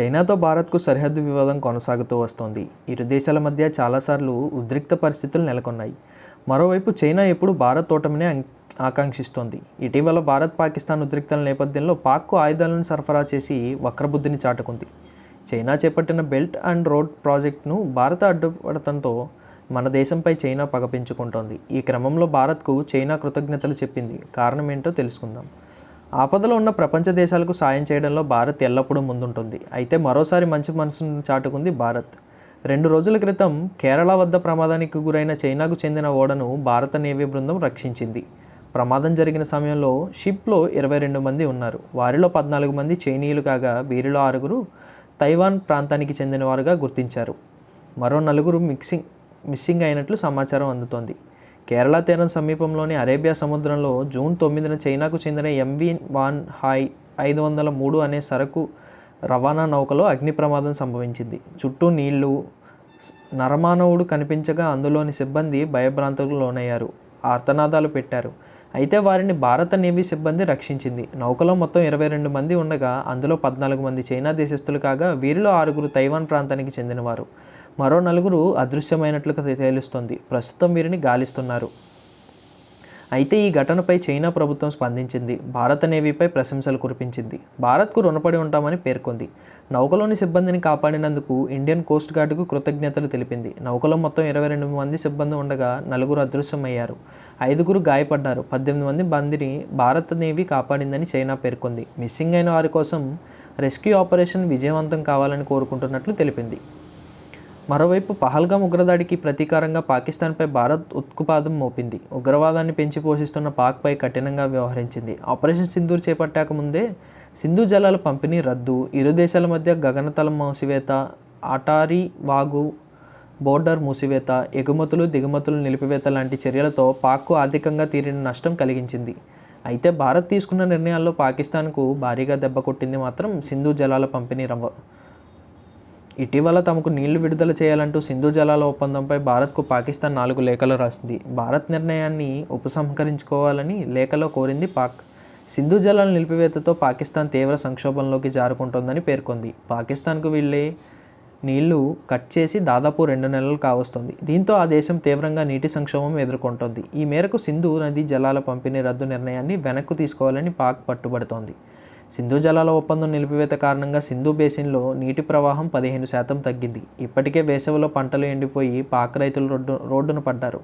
చైనాతో భారత్కు సరిహద్దు వివాదం కొనసాగుతూ వస్తోంది. ఇరు దేశాల మధ్య చాలాసార్లు ఉద్రిక్త పరిస్థితులు నెలకొన్నాయి. మరోవైపు చైనా ఎప్పుడు భారత్ ఓటమినే ఆకాంక్షిస్తోంది. ఇటీవల భారత్ పాకిస్తాన్ ఉద్రిక్తల నేపథ్యంలో పాక్కు ఆయుధాలను సరఫరా చేసి వక్రబుద్ధిని చాటుకుంది. చైనా చేపట్టిన బెల్ట్ అండ్ రోడ్ ప్రాజెక్టును భారత అడ్డుపడటంతో మన దేశంపై చైనా పగపించుకుంటోంది ఈ క్రమంలో భారత్కు చైనా కృతజ్ఞతలు చెప్పింది. కారణం ఏంటో తెలుసుకుందాం. ఆపదలో ఉన్న ప్రపంచ దేశాలకు సాయం చేయడంలో భారత్ ఎల్లప్పుడూ ముందుంటుంది. అయితే మరోసారి మంచి మనసును చాటుకుంది భారత్. రెండు రోజుల క్రితం కేరళ వద్ద ప్రమాదానికి గురైన చైనాకు చెందిన ఓడను భారత నేవీ బృందం రక్షించింది. ప్రమాదం జరిగిన సమయంలో షిప్లో ఇరవై రెండు మంది ఉన్నారు. వారిలో పద్నాలుగు మంది చైనీయులు కాగా వీరిలో ఆరుగురు తైవాన్ ప్రాంతానికి చెందినవారుగా గుర్తించారు. మరో నలుగురు మిక్సింగ్ మిస్సింగ్ అయినట్లు సమాచారం అందుతోంది. కేరళ తీరం సమీపంలోని అరేబియా సముద్రంలో జూన్ తొమ్మిదిన చైనాకు చెందిన ఎంవి వాన్ హాయ్ ఐదు వందల మూడు అనే సరకు రవాణా నౌకలో అగ్ని ప్రమాదం సంభవించింది. చుట్టూ నీళ్ళు నరమానవుడు కనిపించగా అందులోని సిబ్బంది భయభ్రాంతులకు లోనయ్యారు. ఆర్తనాదాలు పెట్టారు. అయితే వారిని భారత నేవీ సిబ్బంది రక్షించింది. నౌకలో మొత్తం ఇరవై రెండు మంది ఉండగా అందులో పద్నాలుగు మంది చైనా దేశస్తులు కాగా వీరిలో ఆరుగురు తైవాన్ ప్రాంతానికి చెందినవారు. మరో నలుగురు అదృశ్యమైనట్లుగా తేలుస్తోంది. ప్రస్తుతం వీరిని గాలిస్తున్నారు. అయితే ఈ ఘటనపై చైనా ప్రభుత్వం స్పందించింది. భారత నేవీపై ప్రశంసలు కురిపించింది. భారత్కు రుణపడి ఉంటామని పేర్కొంది. నౌకలోని సిబ్బందిని కాపాడినందుకు ఇండియన్ కోస్ట్ గార్డుకు కృతజ్ఞతలు తెలిపింది. నౌకలో మొత్తం ఇరవై రెండు మంది సిబ్బంది ఉండగా నలుగురు అదృశ్యమయ్యారు. ఐదుగురు గాయపడ్డారు. పద్దెనిమిది మంది బందిని భారత నేవీ కాపాడిందని చైనా పేర్కొంది. మిస్సింగ్ అయిన వారి కోసం రెస్క్యూ ఆపరేషన్ విజయవంతం కావాలని కోరుకుంటున్నట్లు తెలిపింది. మరోవైపు పహల్గాం ఉగ్రదాడికి ప్రతీకారంగా పాకిస్తాన్పై భారత్ ఉత్కుపాదం మోపింది. ఉగ్రవాదాన్ని పెంచి పోషిస్తున్న పాక్పై కఠినంగా వ్యవహరించింది. ఆపరేషన్ సింధూర్ చేపట్టాక ముందే సింధు జలాల పంపిణీ రద్దు ఇరు దేశాల మధ్య గగనతలం మూసివేత అటారీ వాగు బోర్డర్ మూసివేత ఎగుమతులు దిగుమతులు నిలిపివేత లాంటి చర్యలతో పాక్కు ఆర్థికంగా తీరిన నష్టం కలిగించింది. అయితే భారత్ తీసుకున్న నిర్ణయాల్లో పాకిస్తాన్కు భారీగా దెబ్బ కొట్టింది మాత్రం సింధు జలాల పంపిణీ రవ్వ ఇటీవల తమకు నీళ్ళు విడుదల చేయాలంటూ సింధు జలాల ఒప్పందంపై భారత్కు పాకిస్తాన్ నాలుగు లేఖలు రాసింది. భారత్ నిర్ణయాన్ని ఉపసంహరించుకోవాలని లేఖలో కోరింది పాక్. సింధు జలాల నిలిపివేతతో పాకిస్తాన్ తీవ్ర సంక్షోభంలోకి జారుకుంటోందని పేర్కొంది. పాకిస్తాన్కు వెళ్ళే నీళ్ళు కట్ చేసి దాదాపు రెండు నెలలు కావస్తుంది. దీంతో ఆ దేశం తీవ్రంగా నీటి సంక్షోభం ఎదుర్కొంటోంది. ఈ మేరకు సింధు నది జలాల పంపిణీ రద్దు నిర్ణయాన్ని వెనక్కు తీసుకోవాలని పాక్ పట్టుబడుతోంది. సింధు జలాల ఒప్పందం నిలిపివేత కారణంగా సింధు బేసిన్లో నీటి ప్రవాహం పదిహేను శాతం తగ్గింది. ఇప్పటికే వేసవిలో పంటలు ఎండిపోయి పాక రైతులు రోడ్డు రోడ్డున పడ్డారు.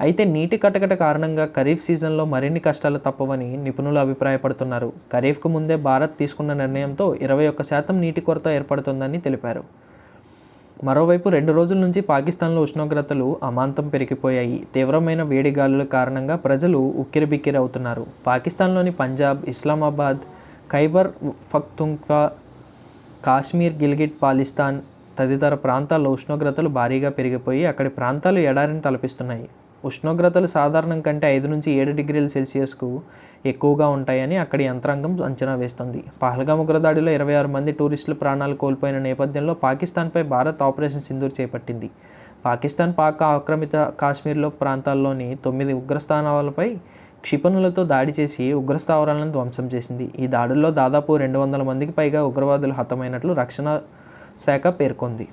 అయితే నీటి కటకట కారణంగా ఖరీఫ్ సీజన్లో మరిన్ని కష్టాలు తప్పవని నిపుణులు అభిప్రాయపడుతున్నారు. ఖరీఫ్కు ముందే భారత్ తీసుకున్న నిర్ణయంతో ఇరవై ఒక్క శాతం నీటి కొరత ఏర్పడుతుందని తెలిపారు. మరోవైపు రెండు రోజుల నుంచి పాకిస్తాన్లో ఉష్ణోగ్రతలు అమాంతం పెరిగిపోయాయి. తీవ్రమైన వేడి గాలుల కారణంగా ప్రజలు ఉక్కిరిబిక్కిరి అవుతున్నారు. పాకిస్తాన్లోని పంజాబ్ ఇస్లామాబాద్ ఖైబర్ పఖ్తుంఖ్వా కాశ్మీర్ గిల్గిట్ పాలిస్తాన్ తదితర ప్రాంతాల్లో ఉష్ణోగ్రతలు భారీగా పెరిగిపోయి అక్కడి ప్రాంతాలు ఎడారిని తలపిస్తున్నాయి. ఉష్ణోగ్రతలు సాధారణం కంటే ఐదు నుంచి ఏడు డిగ్రీల సెల్సియస్కు ఎక్కువగా ఉంటాయని అక్కడి యంత్రాంగం అంచనా వేస్తుంది. పహల్గాం ఉగ్రదాడిలో ఇరవై ఆరు మంది టూరిస్టులు ప్రాణాలు కోల్పోయిన నేపథ్యంలో పాకిస్తాన్పై భారత్ ఆపరేషన్ సింధూర్ చేపట్టింది. పాకిస్తాన్ పాక్ ఆక్రమిత కాశ్మీర్లో ప్రాంతాల్లోని తొమ్మిది ఉగ్రస్థానాలపై క్షిపణులతో దాడి చేసి ఉగ్రస్థావరాలను ధ్వంసం చేసింది. ఈ దాడుల్లో దాదాపు రెండు వందల మందికి పైగా ఉగ్రవాదులు హతమైనట్లు రక్షణ శాఖ పేర్కొంది.